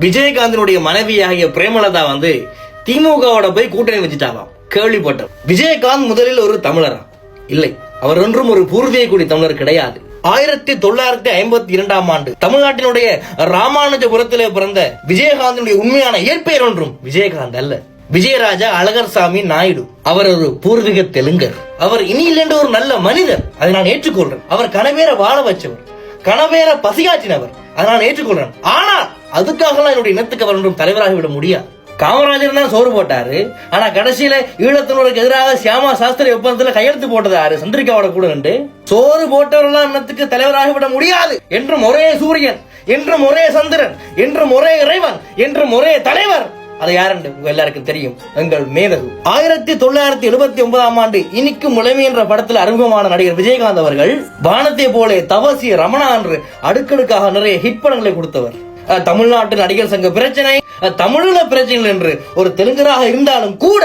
விஜயகாந்தனுடைய மனைவியாகிய பிரேமலதா வந்து திமுகவோட போய் கூட்டணி வச்சுட்டாலாம் கேள்விப்பட்டோம். விஜயகாந்த் முதலில் ஒரு தமிழரா? இல்லை. அவர் ஒன்றும் ஒரு பூர்வீக குடி தமிழர் கிடையாது. ஆயிரத்தி தொள்ளாயிரத்தி ஐம்பத்தி இரண்டாம் ஆண்டு தமிழ்நாட்டினுடைய ராமானுஜபுரத்திலே பிறந்த விஜயகாந்தனுடைய உண்மையான இயற்பெயர் ஒன்றும் விஜயகாந்த் அல்ல. விஜயராஜா அழகர்சாமி நாயுடு. அவர் ஒரு பூர்வீக தெலுங்கர். அவர் இனியிலிருந்து ஒரு நல்ல மனிதர். அதை நான் ஏற்றுக்கொள்றேன். அவர் கனவேற வாழ வச்சவர். கனவேற பசியாற்றினவர். அதை நான் ஏற்றுக்கொள்றேன். ஆனால் அதுக்காகலாம் என்னுடைய இனத்துக்கு அவர் ஒன்றும் விட முடியாது. காமராஜர் தான் சோறு போட்டாரு. ஆனா கடைசியில ஈழத்தினருக்கு எதிராக சியாமா சாஸ்திரி ஒப்பந்தத்துல கையெழுத்து போட்டது யாரு? சந்திரிகாவோட கூட நின்று சோறு போட்டவரெல்லாம் இனத்துக்கு தலைவராக விட முடியாது. என்றும் ஒரே சூரியன் என்றும் ஒரே சந்திரன் என்றும் ஒரே இறைவன் என்றும் ஒரே தலைவர். அது யாருன்னு உங்க எல்லாருக்கும் தெரியும். எங்கள் மேதகு. ஆயிரத்தி தொள்ளாயிரத்தி எழுபத்தி ஒன்பதாம் ஆண்டு இனிக்கும் முழமை என்ற படத்தில் அறிமுகமான நடிகர் விஜயகாந்த் அவர்கள் வானத்தை போலே தவசி ரமணா என்று அடுக்கடுக்காக நிறைய ஹிட் படங்களை கொடுத்தவர். தமிழ்நாட்டு நடிகர் சங்க பிரச்சனை தமிழீழ பிரச்சனைகள் என்று ஒரு தெலுங்கராக இருந்தாலும் கூட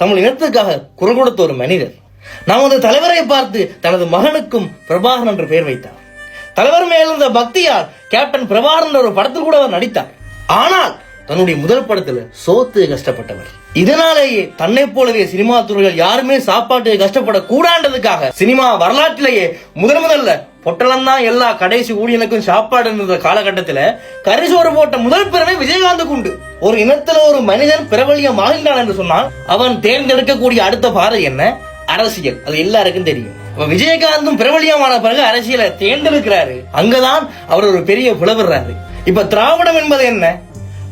தமிழ் இனத்துக்காக குரல் கொடுத்த ஒரு மனிதர். நமது தலைவரை பார்த்து தனது மகனுக்கும் பிரபாகரன் என்று பெயர் வைத்தார். தலைவர் மேலிருந்த பக்தியால் கேப்டன் பிரபாகரன் ஒரு படத்தில் கூட அவர் நடித்தார். ஆனால் தன்னுடைய முதல் படத்துல சோத்து கஷ்டப்பட்டவர். இதனாலேயே தன்னை போலவே சினிமா துறைகள் யாருமே சாப்பாட்டுக்கு கஷ்டப்படக்கூடாண்டதுக்காக சினிமா வரலாற்றிலேயே முதன் முதல்ல பொட்டலம் தான் எல்லா கடைசி ஊழியனுக்கும் சாப்பாடு இருந்த காலகட்டத்தில். கரிசோறு போட்ட முதல் பிறமை விஜயகாந்துக்கு உண்டு ஒரு இனத்துல ஒரு மனிதன் பிரபலியம் ஆகின்றான் என்று சொன்னால் அவன் தேர்ந்தெடுக்கக்கூடிய அடுத்த பாதை என்ன? அரசியல். அது எல்லாருக்கும் தெரியும். விஜயகாந்தும் பிரபலியமான பிறகு அரசியலை தேர்ந்தெடுக்கிறாரு. அங்கதான் அவர் ஒரு பெரிய புலவர்றாரு. இப்ப திராவிடம் என்பது என்ன?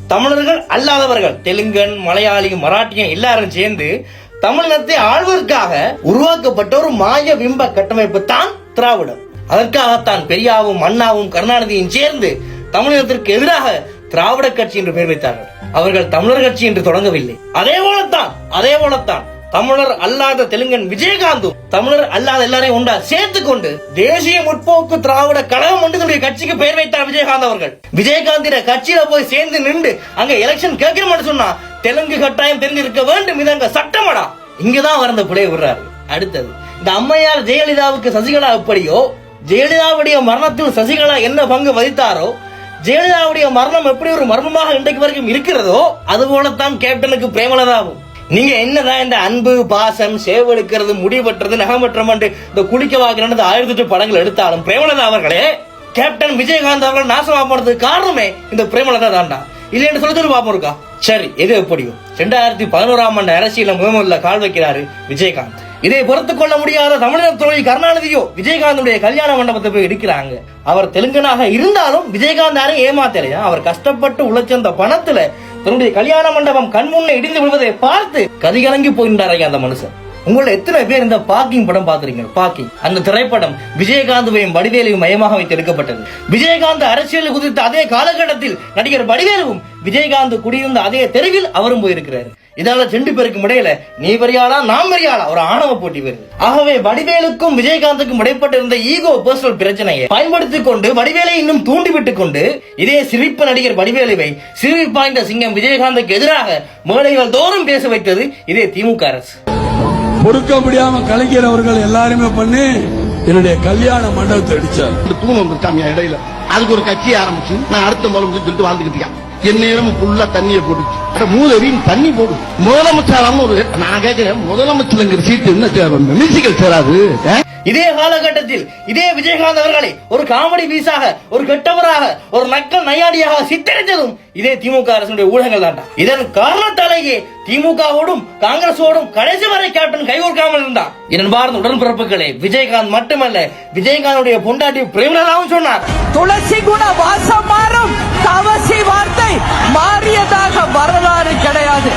தமிழர்கள் அல்லாதவர்கள் தெலுங்கன் மலையாளி மராட்டியன் எல்லாரும் சேர்ந்து தமிழினத்தை ஆழ்வதற்காக உருவாக்கப்பட்ட ஒரு மாய பிம்ப கட்டமைப்பு தான் திராவிடம். அதற்காகத்தான் பெரியாவும் அண்ணாவும் கருணாநிதியும் சேர்ந்து தமிழகத்திற்கு எதிராக திராவிட கட்சி என்று பெயர் வைத்தார்கள். அவர்கள் தமிழர் கட்சி என்று தொடங்கவில்லை. அதே போலத்தான் அதே போலத்தான் தமிழர் அல்லாத தெலுங்கன் விஜயகாந்தும் தமிழர் அல்லாத எல்லாரையும் உண்டா சேர்த்து கொண்டு தேசிய முற்போக்கு திராவிட கழகம் என்று தன்னுடைய கட்சிக்கு பெயர் வைத்தார் விஜயகாந்த் அவர்கள். விஜயகாந்திர கட்சியில போய் சேர்ந்து நின்று அங்க எலெக்ஷன் கேட்கிறோம்னு சொன்னா தெலுங்கு கட்டாயம் தெரிஞ்சிருக்க வேண்டும் இது அங்க சட்டமடா. இங்கதான் வரந்த பிள்ளைய விடுறாரு. அடுத்தது இந்த அம்மையார் ஜெயலலிதாவுக்கு சசிகலா எப்படியோ ஜெயலலிதாவுடைய மரணத்தில் சசிகலா என்ன பங்கு வகித்தாரோ ஜெயலலிதாவுடைய மரணம் எப்படி ஒரு மர்மமாக இன்றைக்கு வரைக்கும் இருக்கிறதோ அது போலத்தான் கேப்டனுக்கு பிரேமலதாவும். நீங்க என்னதான் இந்த அன்பு பாசம் சேவெடுக்கிறது முடிவற்றது நகமற்றம் இந்த குளிக்க வாக்குறது ஆயிரத்தி படங்கள் எடுத்தாலும் பிரேமலதா அவர்களே கேப்டன் விஜயகாந்த் அவர்கள் நாசமா போனதுக்கு காரணமே இந்த பிரேமலதா தாண்டா. இல்லைன்னு சொல்லி சொல்லி பாப்போம் இருக்கா? சரி எது எப்படியும் ரெண்டாயிரத்தி பதினோராம் ஆண்டு அரசியல முகமதுல கால் வைக்கிறாரு விஜயகாந்த். இதை பொறுத்துக் கொள்ள முடியாத தமிழக துறை கருணாநிதியோ விஜயகாந்துடைய கல்யாண மண்டபத்தை போய் எடுக்கிறாங்க. அவர் தெலுங்கனாக இருந்தாலும் விஜயகாந்த் யாரையும் ஏமாத்தலையா? அவர் கஷ்டப்பட்டு உழைச்சந்த பணத்துல தன்னுடைய கல்யாண மண்டபம் கண்முன்னே இடிந்து விழுவதை பார்த்து கதிகலங்கி போகின்றாரையா அந்த மனுஷன். உங்கள எத்தனை பேர் இந்த பாக்கிங் படம் பாத்துறீங்க பாக்கிங் அந்த திரைப்படம் விஜயகாந்துவையும் வடிவேலையும் மையமாக வைத்து எடுக்கப்பட்டது. விஜயகாந்த் அரசியல் குதித்த அதே காலகட்டத்தில் நடிகர் வடிவேலுவும் விஜயகாந்த் குடியிருந்த அதே தெருவில் அவரும் போயிருக்கிறார். இதனால ரெண்டு பேருக்கும் இடையில நீ பெரியாளா நாம் பெரியாளா? ஒரு ஆணவ போட்டி வருது. ஆகவே வடிவேலுக்கும் விஜயகாந்துக்கும் இடைப்பட்டு இருந்த ஈகோ பர்சனல் பிரச்சனையை பயன்படுத்திக் கொண்டு வடிவேலை இன்னும் தூண்டிவிட்டுக் கொண்டு இதே சிரிப்பு நடிகர் வடிவேலுவை சிரிப்பாய்ந்த சிங்கம் விஜயகாந்துக்கு எதிராக மேடைகள் தோறும் பேச வைத்தது இதே திமுக அரசு. பொறுக்க முடியாம கலைஞர் அவர்கள் எல்லாருமே பண்ணி என்னுடைய கல்யாண மண்டபத்தை அடிச்சார் இந்த தூண் வந்துருக்காமியா இடையில. அதுக்கு ஒரு கட்சி ஆரம்பிச்சு நான் அடுத்த முதலமைச்சர் சொல்லிட்டு வாழ்ந்துக்கிட்டேன் என் நேரம் ஃபுல்லா தண்ணியை போட்டுச்சு. மூதறியும் தண்ணி போடும் முதலமைச்சராம ஒரு நான் கேட்கிறேன் முதலமைச்சருங்கிற சீட்டு என்ன மியூசிக்கல் சேராது இதே காலகட்டத்தில் இதே விஜயகாந்த் அவர்களை ஒரு காமெடி பீஸாக ஒரு கெட்டவராக ஒரு நக்கல் நையாடியாக சித்தரித்ததும் இதே திமுக அரசுடைய ஊடகங்கள் தான். இதன் காரணத்தாலேயே திமுகவோடும் காங்கிரஸோடும் கடைசி வரை கேப்டன் கைகோர்க்காமல் இருந்தான் இதன் பார்ந்த உடன்பிறப்புகளே விஜயகாந்த் மட்டுமல்ல விஜயகாந்துடைய பொண்டாட்டி பிரேமலதாவும் சொன்னார். துளசி குண வாசம் மாறும் தவசி வார்த்தை மாறியதாக வரலாறு கிடையாது.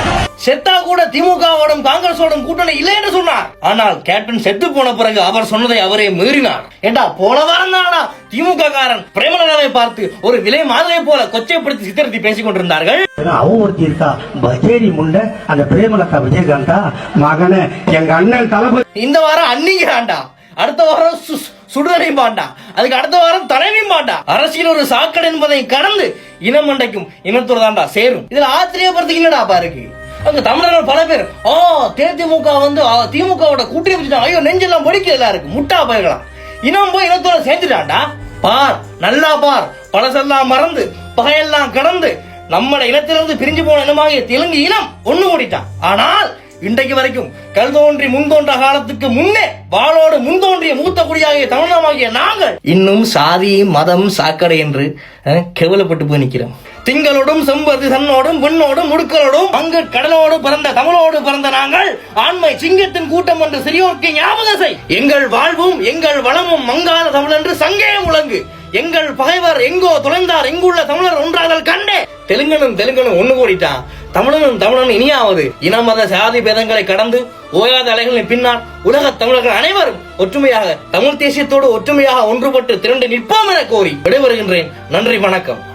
செத்தா கூட திமுகவோடும் காங்கிரஸோடும் கூட்டணி இல்லை என்று சொன்னார். ஆனால் கேப்டன் செத்து போன பிறகு அவர் சொன்னதை அவரே மீறினார். ஏண்டா போன வாரம் தானா திமுக காரன் பிரேமலதாவை பார்த்து ஒரு விலை மாதிரியை போல கொச்சைப்படுத்தி சித்தரித்து பேசிக் கொண்டிருந்தார்கள்? அவன் ஒருத்தி இருக்கா? பஜேரி முண்ட அந்த பிரேமலதா விஜயகாந்தா மகனே எங்க அண்ணன் தளபதி. இந்த வாரம் அன்னிங்கிறான்டா அடுத்த வாரம் சுடுதலையும் பாண்டா. அதுக்கு அடுத்த வாரம் தலைவியும் பாண்டா. அரசியல் ஒரு சாக்கடை என்பதை கடந்து இனம் மண்டைக்கும் இனத்தோடு சேரும். இதுல ஆச்சரியப்படுறதுக்கு என்னடா பாருக்கு. அங்க தமிழர்கள் பல பேர். ஆ தேதிமுக வந்து திமுகவோட கூட்டணி வச்சுட்டாங்க ஐயோ நெஞ்செல்லாம் பிடிக்க எல்லாம் இருக்கு. முட்டா போயிருக்கலாம் இனம் போய் இனத்தோட சேர்ந்துட்டான்டா. பார் நல்லா பார். பழசெல்லாம் மறந்து பகையெல்லாம் கடந்து நம்மட இனத்திலிருந்து பிரிஞ்சு போன இனமாகிய தெலுங்கு இனம் ஒண்ணு கூடிட்டான் ஆனால் இன்றைக்கு வரைக்கும் கல் தோன்றி முன்தோன்ற காலத்துக்கு முன்னே வாளோடு முன் தோன்றிய மூத்த குடியாகிய தமிழமாகிய நாங்கள் இன்னும் சாதி மதம் சாக்கடை என்று கேவலப்பட்டு போய் நிற்கிறோம் திங்களோடும் செம்பருத்தி சன்னோடும் விண்ணோடும் முடுக்களோடும் அங்கு கடலோடு பிறந்த தமிழோடு பிறந்த நாங்கள் ஆண்மை சிங்கத்தின் கூட்டம் என்று சிறியோர்க்கு ஞாபகம் செய் எங்கள் வாழ்வும் எங்கள் வளமும் மங்காத தமிழ் என்று சங்கே முழங்கு. எங்கள் பகைவர் எங்கோ தொலைந்தார் எங்குள்ள தமிழர் ஒன்றாதல் கண்டே. தெலுங்கனும் தெலுங்கனும் ஒண்ணு கூடிட்டான் தமிழனும் தமிழனும் இனியாவது. இன மத சாதி பேதங்களை கடந்து ஓயாத அலைகளின் பின்னால் உலக தமிழர்கள் அனைவரும் ஒற்றுமையாக தமிழ் தேசியத்தோடு ஒற்றுமையாக ஒன்றுபட்டு திரண்டு நிற்போம் என கோரி விடைபெறுகின்றேன். நன்றி வணக்கம்.